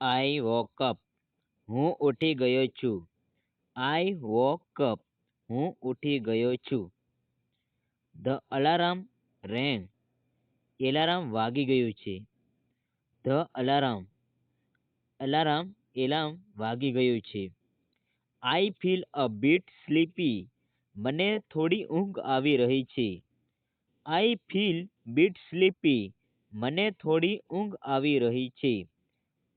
આઈ woke up હું ઉઠી ગયો છું. આઈ વોક અપ હું ઉઠી ગયો છું. ધ અલાર્મ રેંગ એલાર્મ વાગી ગયું છે. ધ અલાર્મ અલાર્મ એલાર્મ વાગી ગયું છે. I feel a bit sleepy મને થોડી ઊંઘ આવી રહી છે. આઈ ફીલ બીટ સ્લીપી મને થોડી ઊંઘ આવી રહી છે.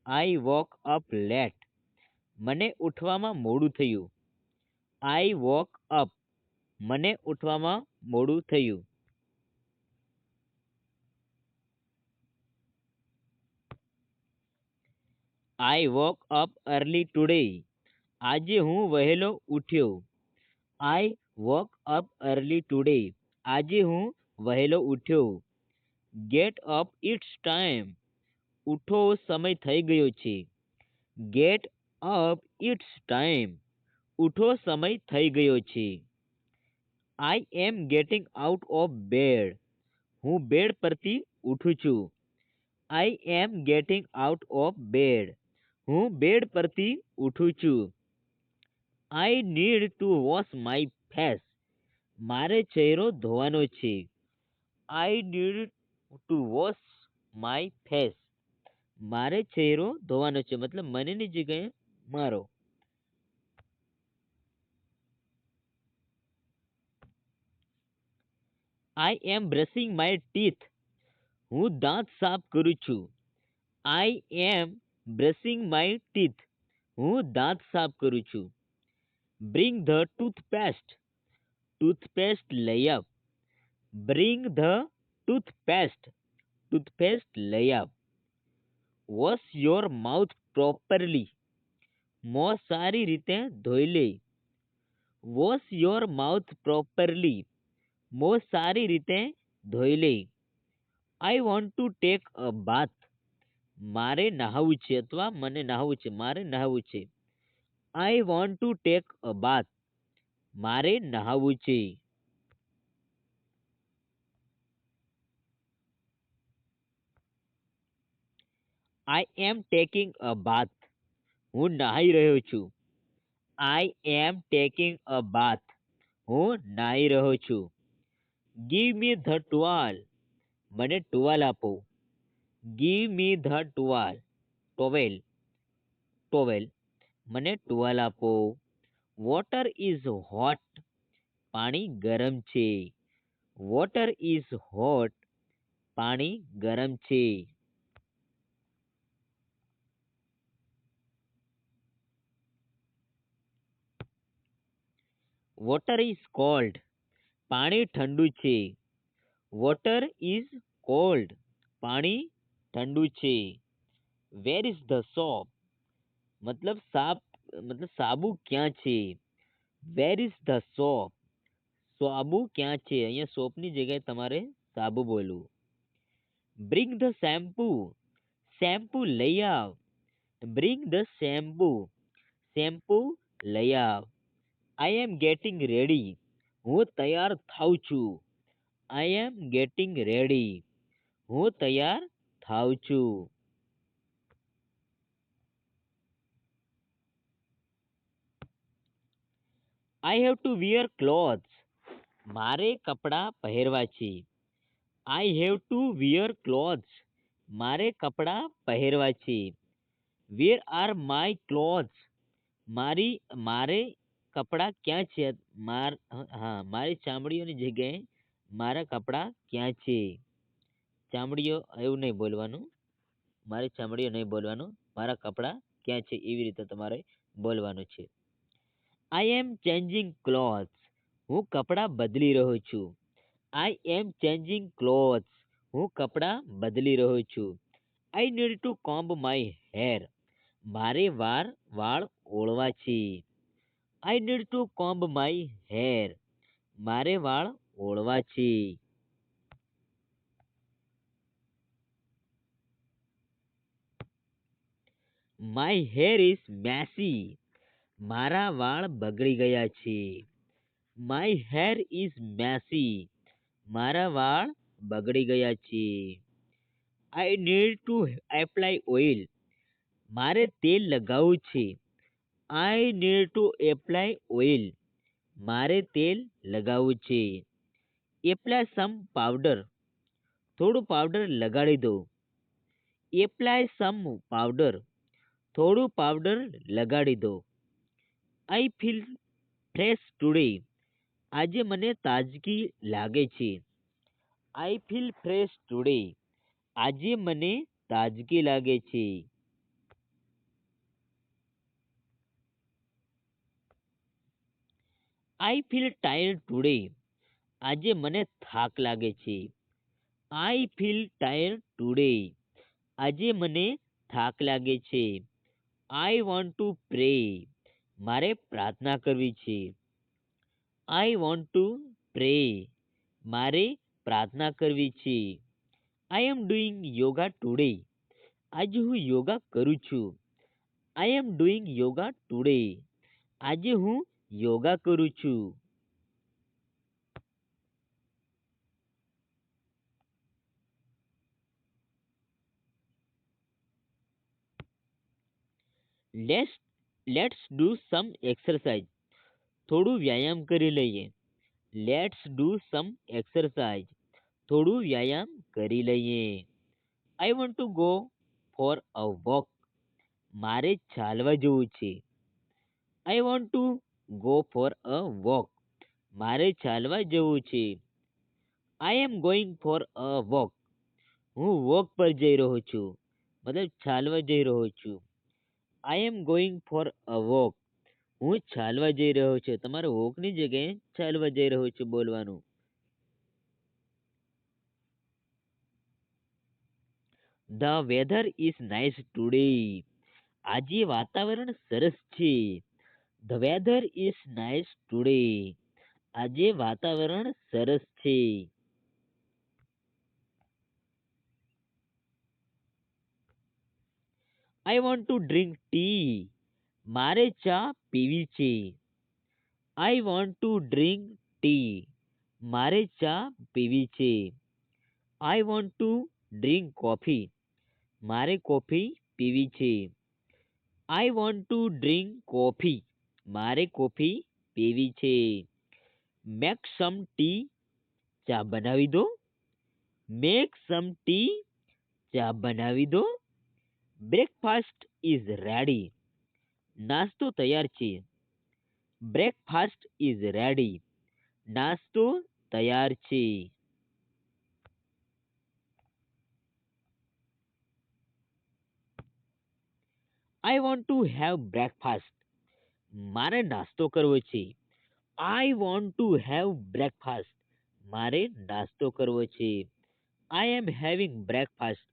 આઈ વોક અપ લેટ મને ઉઠવામાં મોડું થયું. આઈ વોક અપ મને ઉઠવામાં મોડું થયું. I woke up early today આજે હું વહેલો ઉઠ્યો. I woke up early today આજે હું વહેલો ઉઠ્યો. ગેટ અપ ઇટ્સ ટાઈમ ઉઠો સમય થઈ ગયો છે. ગેટ અપ ઇટ્સ ટાઈમ ઉઠો સમય થઈ ગયો છે. I am getting out of bed હું બેડ પરથી ઉઠું છું. I am getting out of bed હું બેડ પરથી ઉઠું છું. I need to wash my face મારે ચહેરો ધોવાનો છે. I need to wash my face મારે ચહેરો ધોવાનો છે. મતલબ મનેની જગ્યાએ મારો. I am brushing my teeth હું દાંત સાફ કરું છું. I am brushing my teeth હું દાંત સાફ કરું છું. બ્રિંગ ધ ટૂથપેસ્ટ ટૂથપેસ્ટ લઈ આવ. બ્રિંગ ધ ટૂથપેસ્ટ ટૂથપેસ્ટ લઈ આવ. વોશ યોર માઉથ પ્રોપરલી મોં સારી રીતે ધોઈ લે. વોશ યોર માઉથ પ્રોપરલી મોં સારી રીતે ધોઈ લે. I want to take a bath મારે નહાવું છે અથવા મને નહાવું છે, મારે નહાવું છે. I want to take a bath મારે નહાવું છે. આઈ એમ ટેકિંગ અ બાથ હું નહાઈ રહ્યો છું. આઈ એમ ટેકિંગ અ બાથ હું નાહી રહ્યો છું. ગીવ મી ધ ટુવાલ મને ટુવાલ આપો. ગીવ મી ધ ટુવાલ ટોવેલ ટોવેલ મને ટુવાલ આપો. વોટર ઇઝ હોટ પાણી ગરમ છે. વોટર ઇઝ હોટ પાણી ગરમ છે. વોટર ઇઝ કોલ્ડ પાણી ઠંડુ છે. વોટર ઇઝ કોલ્ડ પાણી ઠંડુ છે. વેર ઇઝ ધ સોપ મતલબ સાપ, મતલબ સાબુ ક્યાં છે? વેર ઇઝ ધ સોપ સાબુ ક્યાં છે? અહીંયા સોપની જગ્યાએ તમારે સાબુ બોલવું. બ્રિંગ ધ શેમ્પુ શેમ્પુ લઈ આવ. બ્રિંગ ધ શેમ્પુ શેમ્પુ લઈ આવ. આઈ એમ ગેટિંગ રેડી હું તૈયાર થાઉં છું. આઈ એમ ગેટિંગ રેડી હું તૈયાર થાઉં છું. I have to wear clothes મારે કપડાં પહેરવા છે. I have to wear clothes મારે કપડાં પહેરવા છે. વેર આર માય ક્લોથ્સ મારી, મારે કપડાં ક્યાં છે? માર, હા મારી ચામડીઓની જગ્યાએ મારા કપડાં ક્યાં છે? ચામડીઓ, એવું નહીં બોલવાનું. મારી ચામડીઓ નહીં બોલવાનું. મારા કપડાં ક્યાં છે? એવી રીતે તમારે બોલવાનું છે. આઈ એમ ચેન્જિંગ ક્લોથ્સ હું કપડાં બદલી રહ્યો છું. આઈ એમ ચેન્જિંગ ક્લોથ્સ હું કપડાં બદલી રહ્યો છું. I need to comb my hair મારે વાર, વાળ ઓળવા છે. I need to comb my hair મારે વાળ ઓળવા છે. માય હેર ઇઝ મેસી મારા વાળ બગડી ગયા છે. માય હેર ઇઝ મેસી મારા વાળ બગડી ગયા છે. I need to apply oil મારે તેલ લગાવવું છે. I need to apply oil મારે તેલ લગાવવું છે. એપ્લાય સમ પાવડર થોડું પાવડર લગાડી દો એપ્લાય સમ પાવડર થોડું પાવડર લગાડી દો આઈ ફીલ ફ્રેશ ટુડે આજે મને તાજગી લાગે છે. આઈ ફીલ ફ્રેશ ટુડે આજે મને તાજગી લાગે છે. આઈ ફીલ ટાયર્ડ ટુડે આજે મને થાક લાગે છે. આઈ ફીલ ટાયર્ડ ટુડે આજે મને થાક લાગે છે. આઈ વોન્ટ ટુ પ્રે મારે પ્રાર્થના કરવી છે. આઈ વોન્ટ ટુ પ્રે મારે પ્રાર્થના કરવી છે. I am doing yoga today આજે હું યોગા કરું છું. I am doing yoga today આજે હું યોગા કરું છું let's let's do some exercise થોડું વ્યાયામ કરી લઈએ લેટ્સ ડુ સમ એક્સરસાઇઝ થોડું વ્યાયામ કરી લઈએ I want to go for a walk મારે ચાલવા જવું છે I want to go for a walk મારે ચાલવા જવું છે. I am going for a walk હું વોક પર જઈ રહ્યો છું. મતલબ ચાલવા જઈ રહ્યો છું. I am going for a walk હું ચાલવા જઈ રહ્યો છું. તમારે વોકની જગ્યાએ ચાલવા જઈ રહ્યો છું બોલવાનું. The weather is nice today આજે વાતાવરણ સરસ છે. The weather is nice today આજે વાતાવરણ સરસ છે. I want to drink tea મારે ચા પીવી છે. I want to drink tea મારે ચા પીવી છે. I want to drink coffee મારે કોફી પીવી છે. I want to drink coffee મારે કોફી પીવી છે. મેક સમ ટી ચા બનાવી દો. મેક સમ ટી ચા બનાવી દો. Breakfast is ready. નાસ્તો તૈયાર છે. Breakfast is ready. નાસ્તો તૈયાર છે. I want to have breakfast મારે નાસ્તો કરવો છે. I want to have breakfast મારે નાસ્તો કરવો છે. આઈ એમ હેવિંગ બ્રેકફાસ્ટ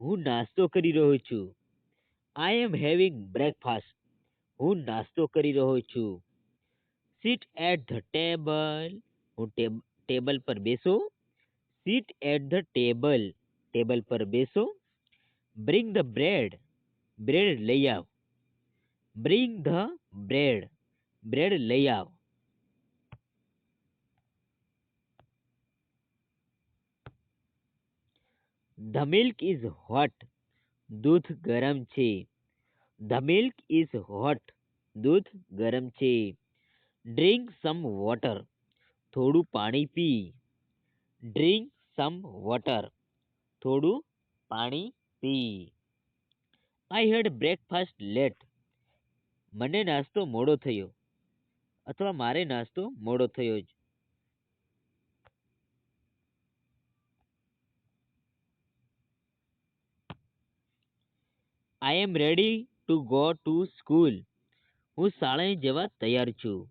હું નાસ્તો કરી રહ્યો છું. આઈ એમ હેવિંગ બ્રેકફાસ્ટ હું નાસ્તો કરી રહ્યો છું. સીટ એટ ધ ટેબલ હું ટેબલ પર બેસો. Sit at the table table પર બેસો. બ્રિંગ ધ બ્રેડ બ્રેડ લઈ આવ. બ્રિંગ ધ બ્રેડ બ્રેડ લઈ આવ. ધ મિલ્ક ઇઝ હોટ દૂધ ગરમ છે. ધ મિલ્ક ઇઝ હોટ દૂધ ગરમ છે. ડ્રિંક સમ વોટર થોડું પાણી પી. ડ્રિંક સમ વોટર થોડું પાણી પી. આઈ હેડ બ્રેકફાસ્ટ લેટ મને નાસ્તો મોડો થયો. અથવા મારે નાસ્તો મોડો થયો જ. I am ready to go to school હું શાળાએ જવા તૈયાર છું.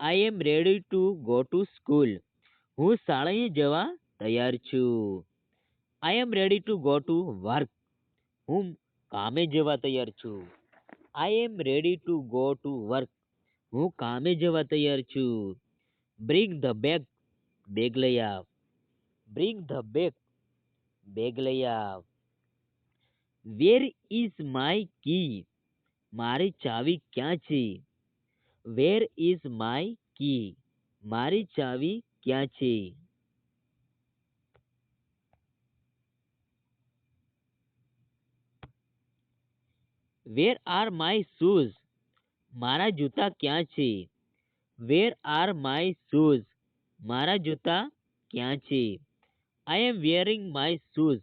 I am ready to go to school હું શાળાએ જવા તૈયાર છું. I am ready to go to work હું કામે જવા તૈયાર છું. I am ready to go to work હું કામે જવા તૈયાર છું. બ્રિંગ ધ બેગ બેગ લઈ આવ. બ્રિંગ ધ બેગ બેગ લઈ આવ. વેર ઇઝ માય કી મારી ચાવી ક્યાં છે? વેર ઇઝ માય કી મારી ચાવી ક્યાં છે? વેર આર માય શૂઝ મારા જૂતા ક્યાં છે? વેર આર માય શૂઝ મારા જૂતા ક્યાં છે? I am wearing my shoes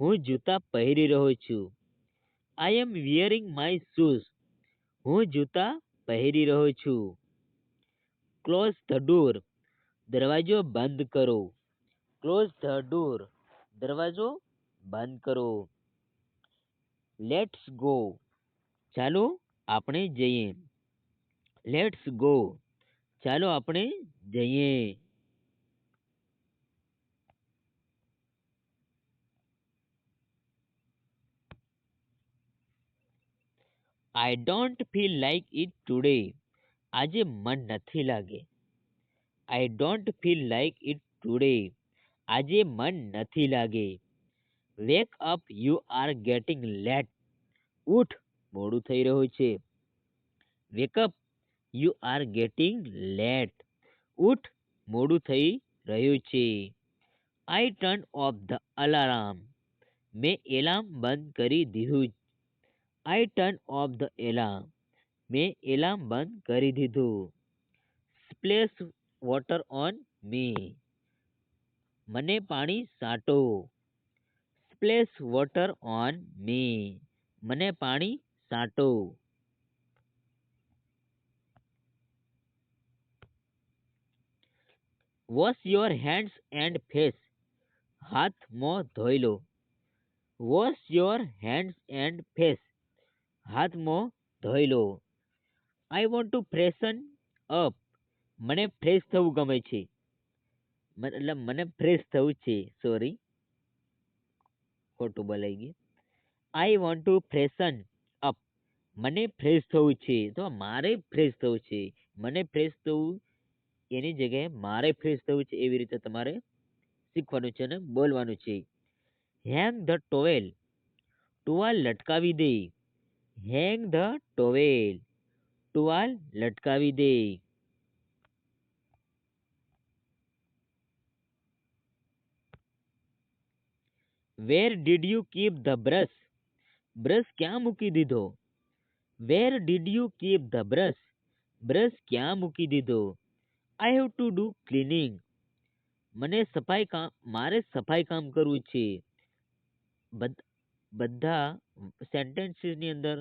હું જૂતા પહેરી રહ્યો છું. I am wearing my shoes હું જૂતા પહેરી રહ્યો છું. ક્લોઝ ધ ડોર દરવાજો બંધ કરો. ક્લોઝ ધ ડોર દરવાજો બંધ કરો. લેટ્સ ગો ચાલો આપણે જઈએ. લેટ્સ ગો ચાલો આપણે જઈએ. I don't feel like it today આજે મન નથી લાગે. I don't feel like it today આજે મન નથી લાગે. Wake up you are getting late ઉઠ, મોડું થઈ રહ્યું છે. Wake up you are getting late ઉઠ, મોડું થઈ રહ્યું છે. I turn off the alarm મેં એલાર્મ બંધ કરી દીધું. I turn off the alarm મેં એલાર્મ બંધ કરી દીધું. સ્પ્લેશ વોટર ઓન મી મને પાણી સાટો સ્પ્લેશ વોટર ઓન મી મને પાણી સાંટો. Wash your hands and face હાથ મોં ધોઈ લો. Wash your hands and face હાથ મોં ધોઈ લો. I want to freshen up મને ફ્રેશ થવું ગમે છે. મતલબ મને ફ્રેશ થવું છે. સોરી ખોટું બોલાઈ ગયું. I want to freshen up મને ફ્રેશ થવું છે. તો મારે ફ્રેશ થવું છે. મને ફ્રેશ થવું એની જગ્યાએ મારે ફ્રેશ થવું છે એવી રીતે તમારે શીખવાનું છે અને બોલવાનું છે. હેંગ ધ ટોવેલ ટુવાલ લટકાવી દે. હેંગ ધ ટોવેલ ટુવાલ લટકાવી દે. Where did you keep the brush brush ક્યાં મૂકી દીધો where did you keep the brush brush ક્યાં મૂકી દીધો I have to do cleaning મને સફાઈ કામ મારે સફાઈ કામ કરવું છે બધા સેન્ટેન્સીસની અંદર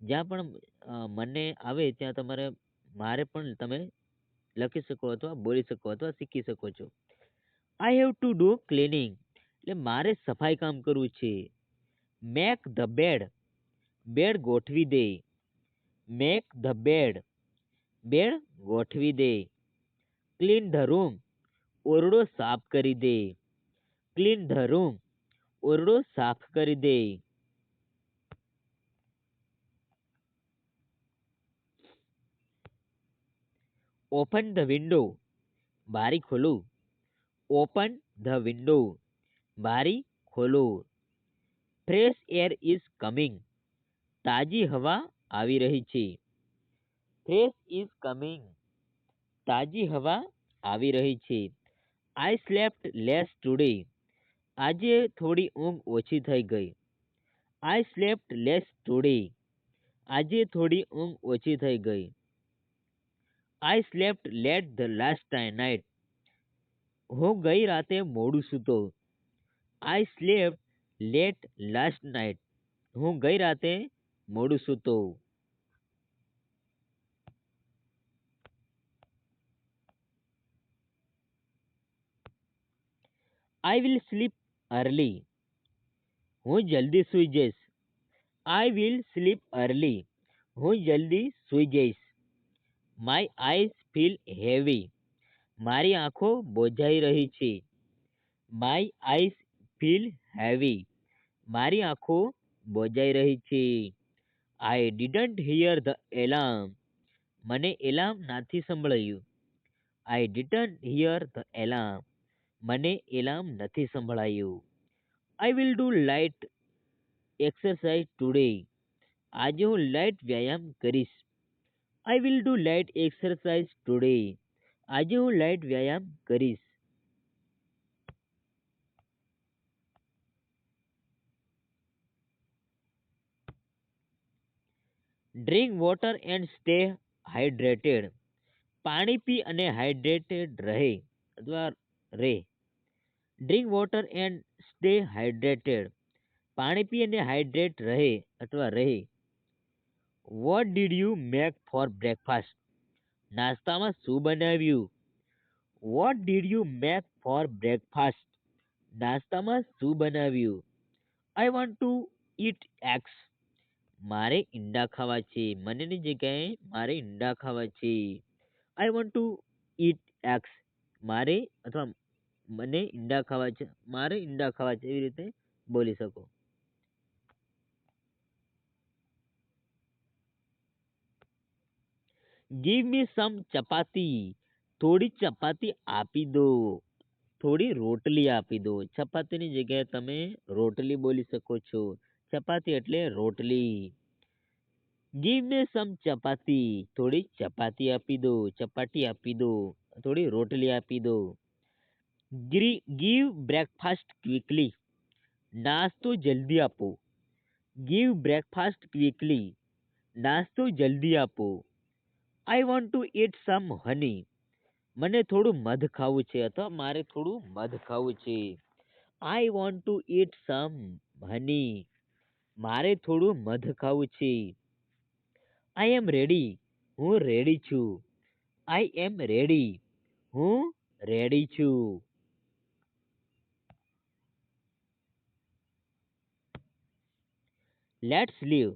જ્યાં પણ મને આવે ત્યાં તમારે મારે પણ તમે લખી શકો અથવા બોલી શકો અથવા શીખી શકો છો I have to do cleaning એટલે મારે સફાઈ કામ કરવું છે. મેક ધ બેડ બેડ ગોઠવી દે. મેક ધ બેડ બેડ ગોઠવી દે. ક્લીન ધ રૂમ ઓરડો સાફ કરી દે. ક્લીન ધ રૂમ ઓરડો સાફ કરી દે. ઓપન ધ વિન્ડો બારી ખોલું. ઓપન ધ વિન્ડો બારી ખોલો. Fresh air is coming. તાજી હવા આવી રહી છે. Fresh is coming. તાજી હવા આવી રહી છે. આઈ સ્લેપ્ટ લેસ ટુડે આજે થોડી ઊંઘ ઓછી થઈ ગઈ. આઈ સ્લેપ્ટ લેસ ટુડે આજે થોડી ઊંઘ ઓછી થઈ ગઈ. I slept late the last night હું ગઈ રાતે મોડું સૂતો. I slept late last night હું ગઈ રાતે મોડું સૂતો આઈ વિલ સ્લીપ અર્લી હું જલ્દી સૂઈ જઈશ. આઈ વિલ સ્લીપ અર્લી હું જલ્દી સૂઈ જઈશ. માય આઈઝ ફીલ હેવી મારી આંખો બોજાઈ રહી છે. માય આઈઝ ફીલ હેવી મારી આંખો બોજાઈ રહી છે. I didn't hear the alarm મને એલાર્મ નથી સંભળાયું. I didn't hear the alarm મને એલાર્મ નથી સંભળાયું. I will do light exercise today આજે હું લાઇટ વ્યાયામ કરીશ. I will do light exercise today આજે હું લાઇટ વ્યાયામ કરીશ. Drink water and stay hydrated પાણી પી અને હાઇડ્રેટેડ રહે. અથવા રે. Drink water and stay hydrated પાણી પી અને હાઇડ્રેટ રહે અથવા રહે what did you make for breakfast નાસ્તામાં શું બનાવ્યું? What did you make for breakfast નાસ્તામાં શું બનાવ્યું? I want to eat eggs મારે ઈંડા ખાવા છે મનેની જગ્યાએ મારે ઈંડા ખાવા છે. I want to eat eggs મારે અથવા મને ઈંડા ખાવા છે, મારે ઈંડા ખાવા છે, એવી રીતે બોલી શકો. ગીવ મી સમ ચપાતી થોડી ચપાતી આપી દો. થોડી રોટલી આપી દો. ચપાતીની જગ્યાએ તમે રોટલી બોલી શકો છો. ચપાતી એટલે રોટલી. ગીવ મી સમ ચપાતી, થોડી ચપાતી આપી દો, ચપાટી આપી દો, થોડી રોટલી આપી દો. Give breakfast quickly. નાસ્તો જલ્દી આપો. Give breakfast quickly. નાસ્તો જલ્દી આપો. I want to eat some honey મને થોડું મધ ખાવું છે અથવા મારે થોડું મધ ખાવું છે. I want to eat some honey મારે થોડું મધ ખાવું છે. આઈ એમ રેડી હું રેડી છું. આઈ એમ રેડી હું રેડી છું. લેટ્સ લીવ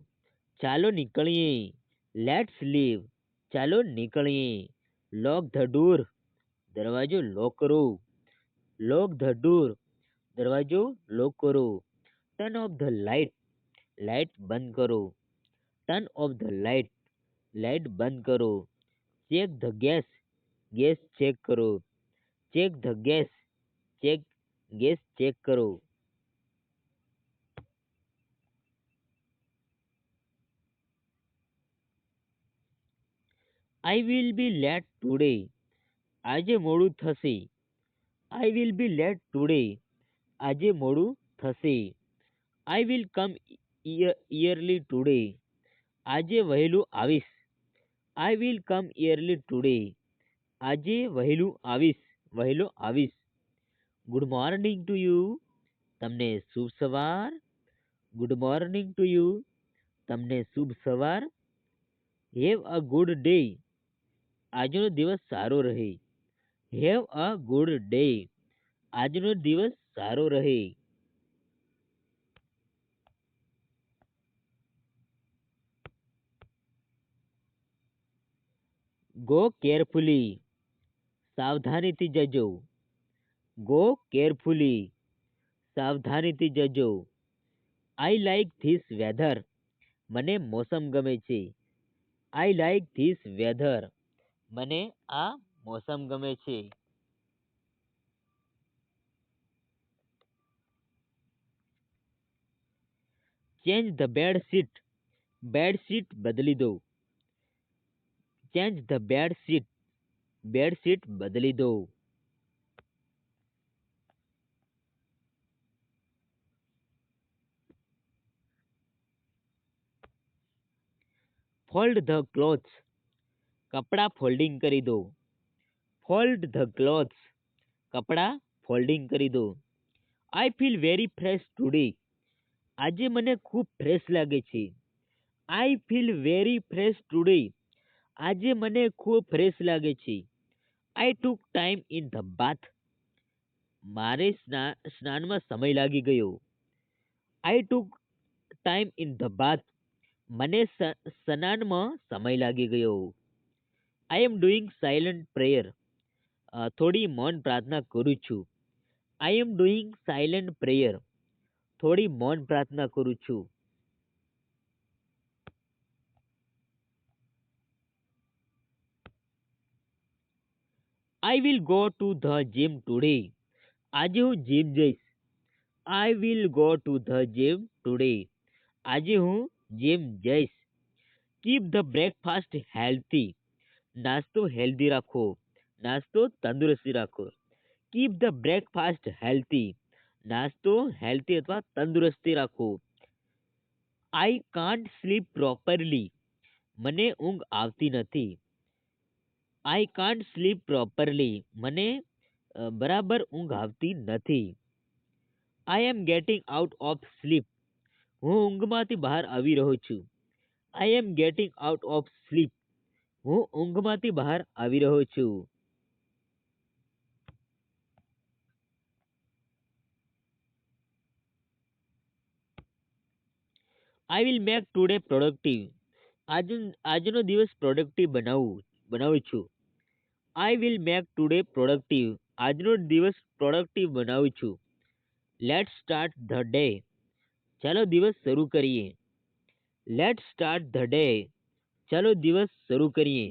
ચાલો નીકળીએ. લેટ્સ લીવ ચાલો નીકળીએ. લોક ધ ડોર દરવાજો લોક કરો. લોક ધ ડોર દરવાજો લોક કરો. Turn off the light light બંધ કરો. Turn off the light light બંધ કરો. Check the gas gas check કરો. Check the gas, check gas check કરો. I will be late today આજે મોડું થશે. I will be late today આજે મોડું થશે. આઈ વિલ કમ ઇયરલી ટુડે આજે વહેલું આવીશ. આઈ વિલ કમ ઇયરલી ટુડે આજે વહેલું આવીશ. વહેલો આવીશ. ગુડ મોર્નિંગ ટુ યુ તમને શુભ સવાર. ગુડ મોર્નિંગ ટુ યુ તમને શુભ સવાર. હેવ અ ગુડ ડે આજનો દિવસ સારો રહે. હેવ અ ગુડ ડે આજનો દિવસ સારો રહે. ગો કેરફુલી, સાવધાનીથી જજો. ગો કેરફુલી, સાવધાનીથી જજો. આઈ લાઈક ધીસ વેધર મને મોસમ ગમે છે. આઈ લાઈક ધીસ વેધર મને આ મોસમ ગમે છે. Change the bed sheet bed sheet બદલી દો. ચેન્જ ધ બેડશીટ બેડશીટ બદલી દો ફોલ્ડ ધ ક્લોથ્સ કપડાં ફોલ્ડિંગ કરી દો ફોલ્ડ ધ ક્લોથ્સ કપડાં ફોલ્ડિંગ કરી દો I feel very fresh today આજે મને ખૂબ ફ્રેશ લાગે છે. I feel very fresh today આજે મને ખૂબ ફ્રેશ લાગે છે. I took time in the bath મારે સ્ના- સ્નાનમાં સમય લાગી ગયો. I took time in the bath મને સ્નાનમાં સમય લાગી ગયો. I am doing silent prayer થોડી મૌન પ્રાર્થના કરું છું. I am doing silent prayer થોડી મૌન પ્રાર્થના કરું છું. I will go to the gym today આજે હું જીમ જઈશ. I will go to the gym today આજે હું જીમ જઈશ. કીપ ધ બ્રેકફાસ્ટ હેલ્ધી નાસ્તો હેલ્ધી રાખો. નાસ્તો તંદુરસ્તી રાખો. કીપ ધ બ્રેકફાસ્ટ હેલ્ધી નાસ્તો હેલ્ધી અથવા તંદુરસ્તી રાખો. આઈ કાન્ટ સ્લીપ પ્રોપરલી મને ઊંઘ આવતી નથી. આઈ કાન્ટ સ્લીપ પ્રોપરલી મને અ, બરાબર ઊંઘ આવતી નથી I am getting out of sleep હું ઊંઘમાંથી બહાર આવી રહ્યો છું I am getting out of sleep હું ઊંઘમાંથી બહાર આવી રહ્યો છું I will make today productive આજ આજનો દિવસ પ્રોડક્ટિવ બનાવું બનાવું છું I will make today productive આજનો દિવસ પ્રોડક્ટિવ બનાવું છું. લેટ સ્ટાર્ટ ધ ડે ચાલો દિવસ શરૂ કરીએ. લેટ સ્ટાર્ટ ધ ડે ચાલો દિવસ શરૂ કરીએ.